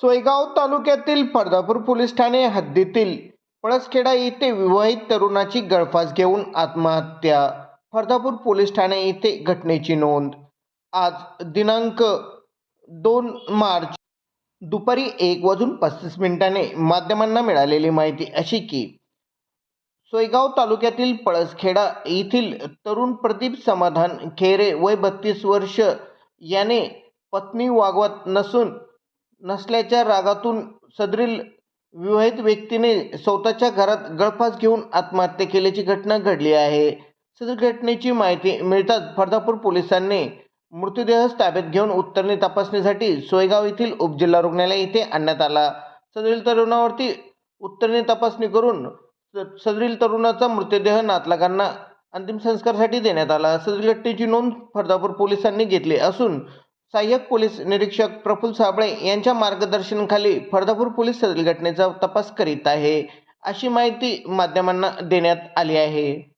सोयगाव तालुक्यातील पर्दापूर पोलीस ठाणे हद्दीतील पळसखेडा येथे विवाहित तरुणाची गळफास घेऊन आत्महत्या. पर्दापूर पोलीस ठाणे येथे घटनेची नोंद. आज दिनांक दोन मार्च दुपारी एक वाजून पस्तीस मिनिटाने माध्यमांना मिळालेली माहिती अशी की सोयगाव तालुक्यातील पळसखेडा येथील तरुण प्रदीप समाधान खेरे वय बत्तीस वर्ष. याने पत्नी वागवत नसून नसल्याच्या रागातून सदरील विवाहित व्यक्तीने स्वतःच्या घरात गळफास घेऊन आत्महत्या केल्याची घटना घडली आहे. सदर घटनेची माहिती मिळताच फर्दापूर पोलिसांनी मृतदेह ताब्यात घेऊन उत्तरणी तपासणीसाठी सोयगाव येथील उपजिल्हा रुग्णालय येथे आणण्यात आला. सदरील तरुणावरती उत्तरणी तपासणी करून स- सदरील तरुणाचा मृतदेह नातलगांना अंतिम संस्कारासाठी देण्यात आला. सदर घटनेची नोंद फर्दापूर पोलिसांनी घेतली असून सहाय्यक पोलीस निरीक्षक प्रफुल्ल साबळे यांच्या मार्गदर्शनाखाली फर्दापूर पोलीस सदरील घटनेचा तपास करीत आहे. अशी माहिती माध्यमांना देण्यात आली आहे.